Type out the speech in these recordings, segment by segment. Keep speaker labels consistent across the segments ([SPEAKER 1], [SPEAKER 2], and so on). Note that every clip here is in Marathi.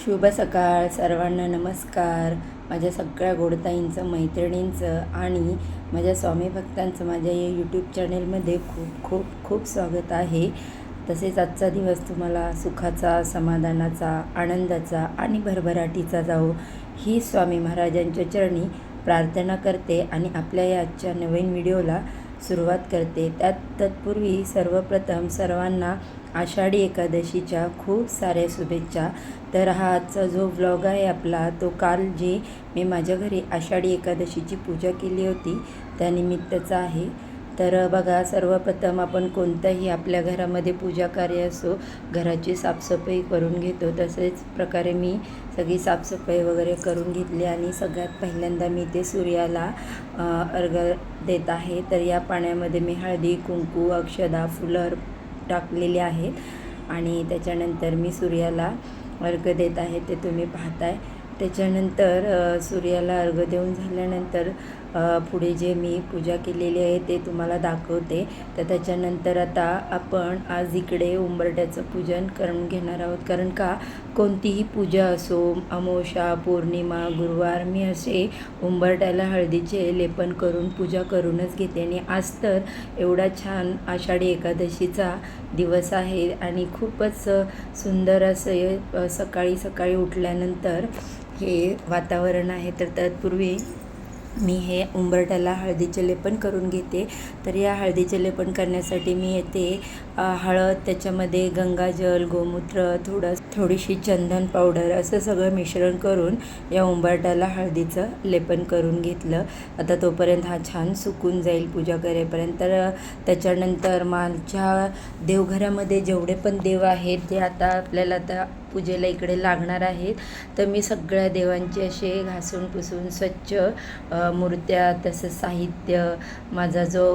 [SPEAKER 1] शुभ सकाळ सर्वांना नमस्कार. माझ्या सगळ्या गोडताईंचं मैत्रिणींचं आणि माझ्या स्वामी भक्तांचं माझ्या या यूट्यूब चॅनेलमध्ये खूप खूप खूप स्वागत आहे. तसेच आजचा दिवस तुम्हाला सुखाचा समाधानाचा आनंदाचा आणि भरभराटीचा जावो ही स्वामी महाराजांच्या चरणी प्रार्थना करते आणि आपल्या या आजच्या नवीन व्हिडिओला सुरुवात करते. त्यात तत्पूर्वी सर्वप्रथम सर्वांना आषाढी एकादशीच्या खूप साऱ्या शुभेच्छा. तर हा आजचा जो व्लॉग आहे आपला तो काल जे मी माझ्या घरी आषाढी एकादशीची पूजा केली होती त्यानिमित्तचा आहे. तर बघा सर्वप्रथम आपण कोणत्याही आपल्या घरामध्ये पूजा कार्य असो घराची साफसफाई करून घेतो. तसेच प्रकारे मी सगळी साफसफाई वगैरे करून घेतली आणि सगळ्यात पहिल्यांदा मी ते सूर्याला अर्घ देत आहे. तर या पाण्यामध्ये मी हळदी कुंकू अक्षदा फुलं टाकलेली आहेत. आणि त्याच्यानंतर मी सूर्याला अर्घ देत आहे. ते तुम्ही पाहताय. त्याच्यानंतर सूर्याला अर्घ देऊन झाल्यानंतर पुढे जे मी पूजा केलेली आहे ते तुम्हाला दाखवते. तर त्याच्यानंतर आता आपण आज इकडे उंबरट्याचं पूजन करून घेणार आहोत. कारण का? कोणतीही पूजा असो अमावस्या पौर्णिमा गुरुवार मी असे उंबरट्याला हळदीचे लेपन करून पूजा करूनच घेते. आणि आज तर एवढा छान आषाढी एकादशीचा दिवस आहे आणि खूपच सुंदर असं सकाळी सकाळी उठल्यानंतर हे वातावरण आहे. तर तत्पूर्वी मी हे उंबरट्याला हळदीचे लेपन करून घेते. तर या हळदीचे लेपन करण्यासाठी मी येते. हळद त्याच्यामध्ये गंगाजल गोमूत्र थोडं थोडीशी चंदन पावडर असं सगळं मिश्रण करून या उंबरट्याला हळदीचं लेपन करून घेतलं. आता तोपर्यंत हा छान सुकून जाईल पूजा करेपर्यंत. तर त्याच्यानंतर माझ्या देवघरामध्ये जेवढे पण देव आहेत ते आता आपल्याला आता पूजेला इकडे लागणार आहेत. तर मी सगळ्या देवांचे असे घासून पुसून स्वच्छ मूर्त्या तसंच साहित्य माझा जो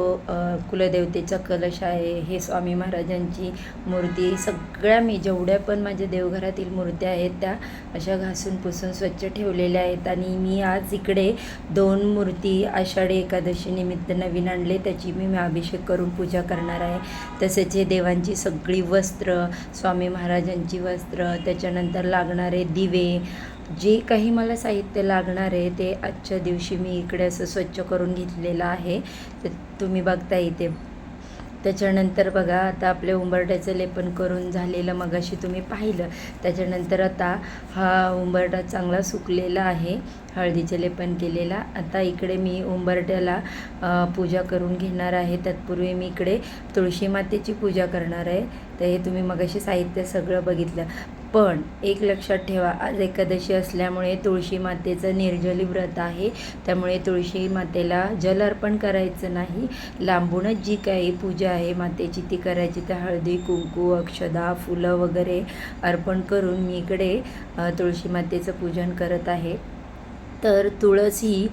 [SPEAKER 1] कुलदेवतेचा कलश आहे हे स्वामी महाराजांची मूर्ती सगळ्या मी जेवढ्या पण माझ्या देवघरातील मूर्त्या आहेत त्या अशा घासून पुसून स्वच्छ ठेवलेल्या आहेत. आणि मी आज इकडे दोन मूर्ती आषाढी एकादशी निमित्त नवीन आणले त्याची मी मी अभिषेक करून पूजा करणार आहे. तसेच हे देवांची सगळी वस्त्र स्वामी महाराजांची वस्त्र त्याच्यानंतर लागणारे दिवे जे काही मला साहित्य लागणार आहे ते आजच्या दिवशी मी इकडे असं स्वच्छ करून घेतलेलं आहे. तर तुम्ही बघता इथे. त्याच्यानंतर बघा आता आपले उंबरट्याचं लेपन करून झालेलं मगाशी तुम्ही पाहिलं. त्याच्यानंतर आता हा उंबरटा चांगला सुकलेला आहे. हळदीचे लेपन केलेला. आता इकडे मी उंबरट्याला पूजा करून घेणार आहे. तत्पूर्वी मी इकडे तुळशी मातेची पूजा करणार आहे. तर हे तुम्ही मगाशी साहित्य सगळं बघितलं. पण एक लक्षात ठेवा आज एकादशी असल्यामुळे तुळशी मातेचं निर्जली व्रत आहे. त्यामुळे तुळशी मातेला जल अर्पण करायचं नाही. लांबूनच जी काही पूजा आहे मातेची ती करायची. त्या हळदी कुंकू अक्षदा फुलं वगैरे अर्पण करून मी इकडे तुळशी मातेचं पूजन करत आहे. तर तुळस ही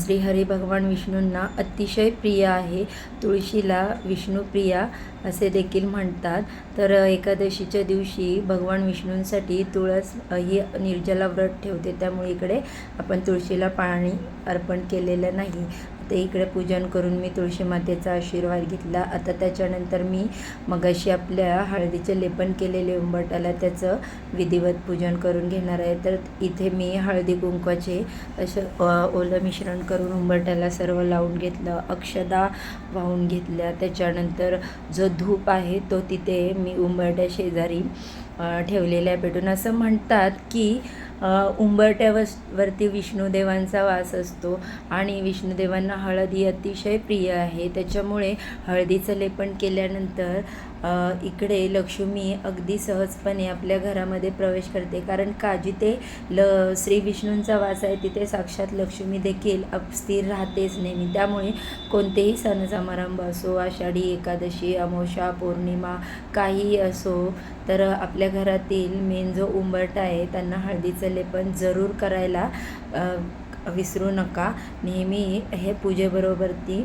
[SPEAKER 1] श्रीहरी भगवान विष्णूंना अतिशय प्रिय आहे. तुळशीला विष्णुप्रिया असे देखील म्हणतात. तर एकादशीच्या दिवशी भगवान विष्णूंसाठी तुळस ही निर्जला व्रत ठेवते. त्यामुळे इकडे आपण तुळशीला पाणी अर्पण केलेलं नाही. ते इकडे पूजन करून मी तुळशी मातेचा आशीर्वाद घेतला. आता त्याच्यानंतर मी मगाशी आपल्या हळदीचे लेपन केलेले उंबरटाला त्याचं विधिवत पूजन करून घेणार आहे. तर इथे मी हळदी कुंकवाचे असं ओलं मिश्रण करून उंबरट्याला सर्व लावून घेतलं अक्षदा वाहून घेतल्या. त्याच्यानंतर जो धूप आहे तो तिथे मी उंबरट्या शेजारी ठेवलेल्या भेटून असं म्हणतात की अ, उंबरट्यावस वरती विष्णुदेवांचा वास असतो आणि विष्णुदेवांना हळद ही अतिशय प्रिय आहे. त्याच्यामुळे हळदीचं लेपन केल्यानंतर इकडे लक्ष्मी अगदी सहजपणे आपल्या घरामध्ये प्रवेश करते. कारण का जिथे ल श्री विष्णूंचा वास आहे तिथे साक्षात लक्ष्मी देखील अप स्थिर राहतेच नेहमी. त्यामुळे कोणतेही सण समारंभ असो आषाढी एकादशी अमोषा पौर्णिमा काही असो तर आपल्या घरातील मेन जो उंबरटा आहे त्यांना हळदीचं लेपन जरूर करायला विसरू नका. नेहमी हे पूजेबरोबर ती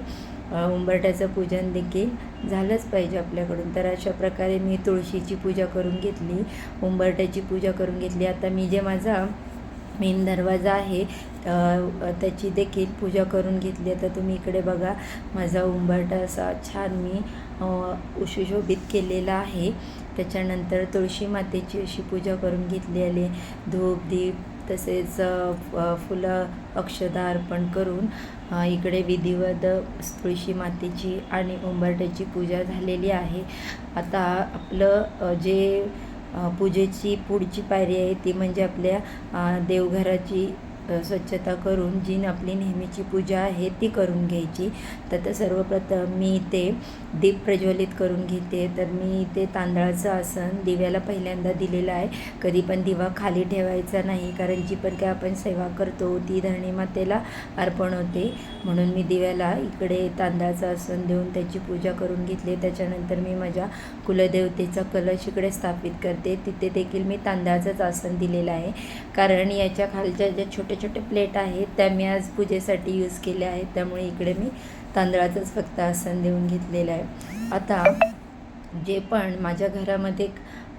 [SPEAKER 1] उंबरट्याचं पूजन देखील झालंच पाहिजे आपल्याकडून. तर अशा प्रकारे मी तुळशीची पूजा करून घेतली उंबरट्याची पूजा करून घेतली. आता मी जे माझा मेन दरवाजा आहे त्याची देखील पूजा करून घेतली. आता तुम्ही इकडे बघा माझा उंबरटा असा छान मी उशुशोभित सुशोभित केलेला आहे. त्याच्यानंतर तुळशी मातेची अशी पूजा करून घेतली आली धूप दीप तसेच फ- फुलं अक्षदा अर्पण करून इकडे विधिवत तुळशी मातेची आणि उंबरट्याची पूजा झालेली आहे. आता आपलं जे पूजेची पुढची पायरी आहे ती म्हणजे आपल्या देवघराची स्वच्छता करून जी आपली नेहमीची पूजा आहे ती करून घ्यायची. तर सर्वप्रथम मी इथे दीप प्रज्वलित करून घेते. तर मी इथे तांदळाचं आसन दिव्याला पहिल्यांदा दिलेलं आहे. कधी पण दिवा खाली ठेवायचा नाही कारण जी पण काय आपण सेवा करतो ती धरणी मातेला अर्पण होते. म्हणून मी दिव्याला इकडे तांदळाचं आसन देऊन त्याची पूजा करून घेतली. त्याच्यानंतर मी माझ्या कुलदेवतेचा कलश इकडे स्थापित करते. तिथे देखील मी तांदळाचंच आसन दिलेलं आहे. कारण याच्या खालच्या ज्या छोट्या छोटे प्लेट आहेत त्या मी आज पूजेसाठी यूज केल्या आहेत. त्यामुळे इकडे मी तांदळाचंच फक्त आसन देऊन घेतलेलं आहे. आता जे पण माझ्या घरामध्ये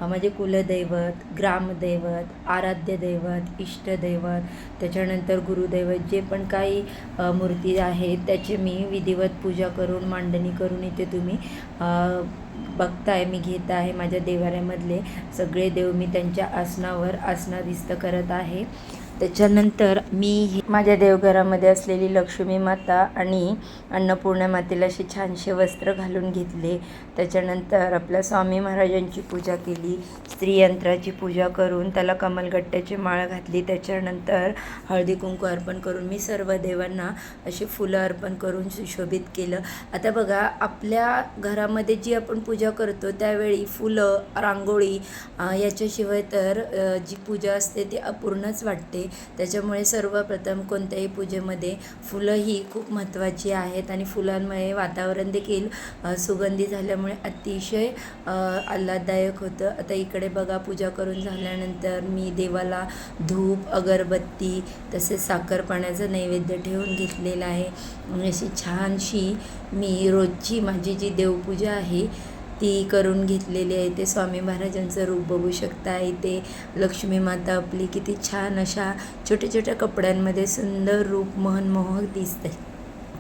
[SPEAKER 1] माझे कुलदैवत ग्रामदैवत आराध्य दैवत इष्टदैवत त्याच्यानंतर गुरुदैवत जे पण काही मूर्ती आहेत त्याचे मी विधिवत पूजा करून मांडणी करून इथे तुम्ही बघताय मी घेत आहे. माझ्या देवाऱ्यामधले सगळे देव मी त्यांच्या आसनावर आसनाधिस्त करत आहे. त्याच्यानंतर मी ही माझ्या देवघरामध्ये असलेली लक्ष्मी माता आणि अन्नपूर्णा मातेला असे छानसे वस्त्र घालून घेतले. त्याच्यानंतर आपल्या स्वामी महाराजांची पूजा केली. स्त्रीयंत्राची पूजा करून त्याला कमलगट्ट्याची माळ घातली. त्याच्यानंतर हळदी कुंकू अर्पण करून मी सर्व देवांना अशी फुलं अर्पण करून सुशोभित केलं. आता बघा आपल्या घरामध्ये जी आपण पूजा करतो त्यावेळी फुलं रांगोळी याच्याशिवाय तर जी पूजा असते ती अपूर्णच वाटते. त्याच्यामुळे सर्वप्रथम कोणत्याही पूजेमध्ये फुलं ही खूप महत्त्वाची आहेत आणि फुलांमुळे वातावरण देखील सुगंधी झाल्यामुळे अतिशय आल्हाददायक होतं. आता इकडे बघा पूजा करून झाल्यानंतर मी देवाला धूप अगरबत्ती तसेच साखरपाण्याचं नैवेद्य ठेवून घेतलेलं आहे. अशी छानशी मी रोजची माझी जी देवपूजा आहे ती करून घेतलेली आहे. ते स्वामी महाराजांचं रूप बघू शकता. इथे लक्ष्मी माता आपली किती छान अशा छोट्या छोट्या कपड्यांमध्ये सुंदर रूप मनमोहक आहे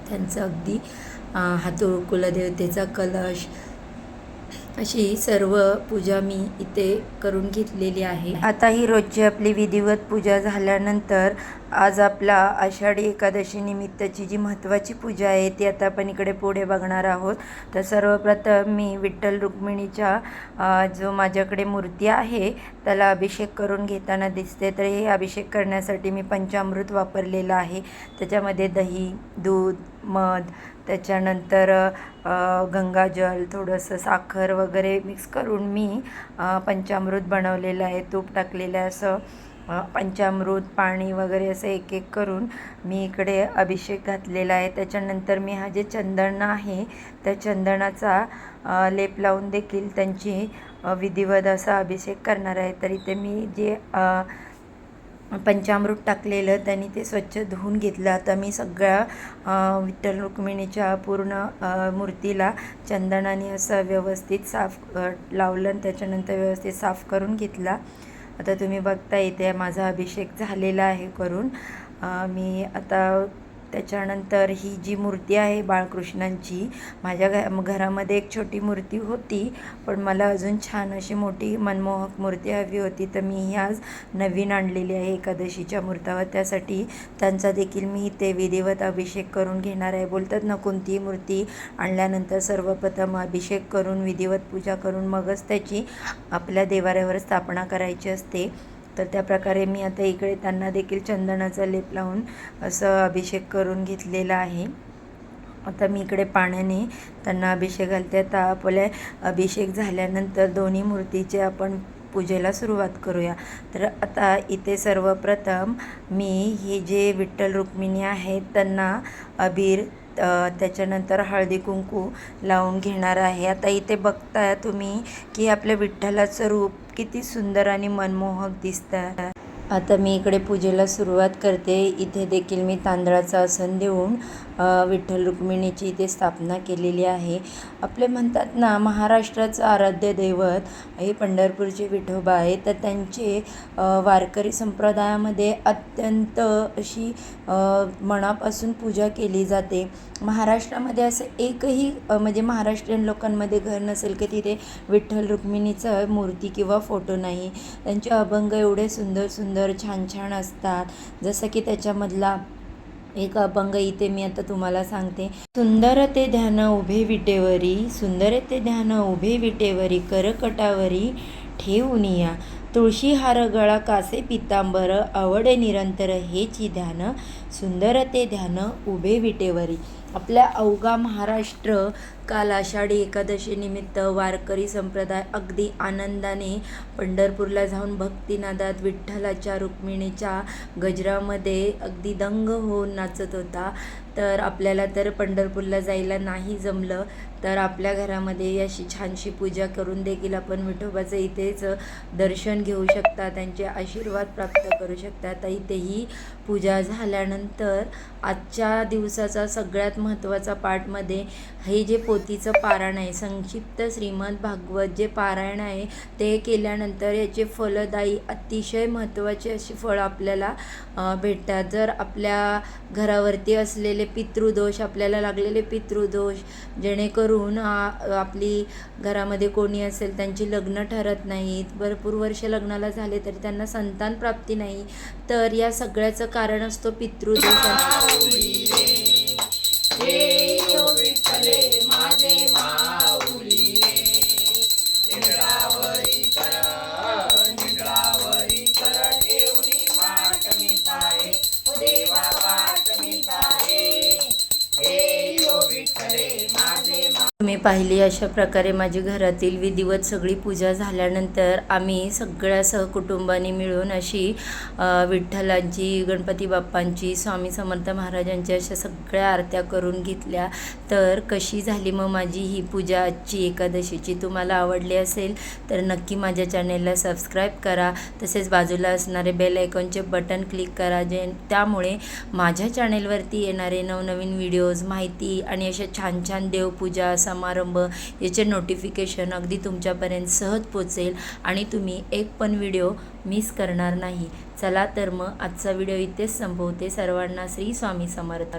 [SPEAKER 1] त्यांचं अगदी अं, हातोळ कुलदेवतेचा कलश अशी सर्व पूजा मी इथे करून घेतलेली आहे. आता ही रोजची आपली विधिवत पूजा झाल्यानंतर आज आपला आषाढी एकादशी निमित्तची जी महत्त्वाची पूजा आहे ती आता आपण इकडे पुढे बघणार आहोत. तर सर्वप्रथम मी विठ्ठल रुक्मिणीच्या जो माझ्याकडे मूर्ती आहे त्याला अभिषेक करून घेताना दिसते. तर हे अभिषेक करण्यासाठी मी पंचामृत वापरलेलं आहे. त्याच्यामध्ये दही दूध मध त्याच्यानंतर गंगाजल थोडंसं साखर वगैरे मिक्स करून मी पंचामृत बनवलेलं आहे तूप टाकलेलं आहे असं पंचामृत पाणी वगैरे असं एक एक करून मी इकडे अभिषेक घातलेला आहे. त्याच्यानंतर मी हा जे चंदन आहे त्या चंदनाचा लेप लावून देखील त्यांची विधिवत असा अभिषेक करणार आहे. तर इथे मी जे पंचामृत टाकलेलं त्यांनी ते स्वच्छ धुवून घेतलं. आता मी सगळ्या विठ्ठल रुक्मिणीच्या पूर्ण मूर्तीला चंदनाने असं व्यवस्थित साफ लावलं आणि त्याच्यानंतर व्यवस्थित साफ करून घेतला. आता तुम्ही बघता इथे माझा अभिषेक झालेला आहे करून. मी आता त्याच्यानंतर ही जी मूर्ती आहे बाळकृष्णांची माझ्या घ घरामध्ये एक छोटी मूर्ती होती पण मला अजून छान अशी मोठी मनमोहक मूर्ती हवी होती तर मी ही आज नवीन आणलेली आहे एकादशीच्या मूर्तावर त्यासाठी त्यांचा देखील मी ते विधिवत अभिषेक करून घेणार आहे. बोलतात ना कोणतीही मूर्ती आणल्यानंतर सर्वप्रथम अभिषेक करून विधिवत पूजा करून मगच त्याची आपल्या देवाऱ्यावर स्थापना करायची असते. तर त्या प्रकारे मी आता इकडे त्यांना देखील चंदनाचा लेप लावून असं अभिषेक करून घेतलेला आहे. आता मी इकडे पाण्याने त्यांना अभिषेक घालते. आता आपल्या अभिषेक झाल्यानंतर दोन्ही मूर्तीचे आपण पूजेला सुरुवात करूया. तर आता इथे सर्वप्रथम मी हे जे विठ्ठल रुक्मिणी आहेत त्यांना अबीर त्याच्यानंतर हळदी कुंकू लावून घेणार आहे. आता इथे बघताय तुम्ही की आपल्या विठ्ठलाचं रूप किती सुंदर आणि मनमोहक दिसतं आता मी इकडे पूजेला सुरुवात करते. इथे देखील मी तांदळाचं आसन देऊन विठ्ठल रुक्मिणीची इथे स्थापना केलेली आहे. आपले म्हणतात ना महाराष्ट्राचं आराध्य दैवत हे पंढरपूरचे विठोबा आहे तर त्यांचे वारकरी संप्रदायामध्ये अत्यंत अशी मनापासून पूजा केली जाते. महाराष्ट्रामध्ये असं एकही म्हणजे महाराष्ट्रीयन लोकांमध्ये घर नसेल की तिथे विठ्ठल रुक्मिणीचं मूर्ती किंवा फोटो नाही. त्यांचे अभंग एवढे सुंदर सुंदर छान छान असतात. जसं की त्याच्यामधला एक अभंग इथे मी आता तुम्हाला सांगते. सुंदर ते ध्यान उभे विटेवरी सुंदर ते ध्यान उभे विटेवरी करकटावरी ठेवून या. तुळशी हार गळा कासे पितांबर आवडे निरंतर हेची ध्यान सुंदर ते ध्यान उभे विटेवरी. आपल्या अवघा महाराष्ट्र काल आषाढी एकादशीनिमित्त वारकरी संप्रदाय अगदी आनंदाने पंढरपूरला जाऊन भक्तिनादात विठ्ठलाच्या रुक्मिणीच्या गजरामध्ये अगदी दंग होऊन नाचत होता. तर आपल्याला तर पंढरपूरला जायला नाही जमलं तर आपल्या घरामध्ये अशी छानशी पूजा करून देखील आपण विठोबाचं इथेच दर्शन घेऊ शकता त्यांचे आशीर्वाद प्राप्त करू शकता. तर इथेही पूजा झाल्यानंतर आजच्या दिवसाचा सगळ्यात महत्त्वाचा पाठमध्ये हे जे पो पोथीचं पारायण आहे. संक्षिप्त श्रीमद भागवत जे पारायण आहे ते केल्यानंतर याचे फलदायी अतिशय महत्त्वाचे अशी फळं आपल्याला भेटतात. जर आपल्या घरावरती असलेले पितृदोष आपल्याला लागलेले पितृदोष जेणेकरून आपली घरामध्ये कोणी असेल त्यांची लग्न ठरत नाहीत भरपूर वर्ष लग्नाला झाले तरी त्यांना संतान प्राप्ती नाही तर या सगळ्याचं कारण असतो पितृदोष. पाहिली अशा प्रकारे माझी घरातील विधिवत सगळी पूजा झाल्यानंतर आम्ही सगळ्या सहकुटुंबाने मिळून अशी विठ्ठलांची गणपती बाप्पांची स्वामी समर्थ महाराजांची अशा सगळ्या आरत्या करून घेतल्या. तर कशी झाली मग माझी ही पूजा आजची एकादशीची? तुम्हाला आवडली असेल तर नक्की माझ्या चॅनेलला सबस्क्राईब करा. तसेच बाजूला असणारे बेल आयकॉनचे बटन क्लिक करा जे त्यामुळे माझ्या चॅनेलवरती येणारे नवनवीन व्हिडिओज माहिती आणि अशा छान छान देवपूजा समारंभ याचे नोटिफिकेशन अगदी तुमच्यापर्यंत सहज पोचेल आणि तुम्ही एक पण व्हिडिओ मिस करणार नाही. चला तर मग आजचा व्हिडिओ इथेच संपवते. सर्वांना श्री स्वामी समर्थ.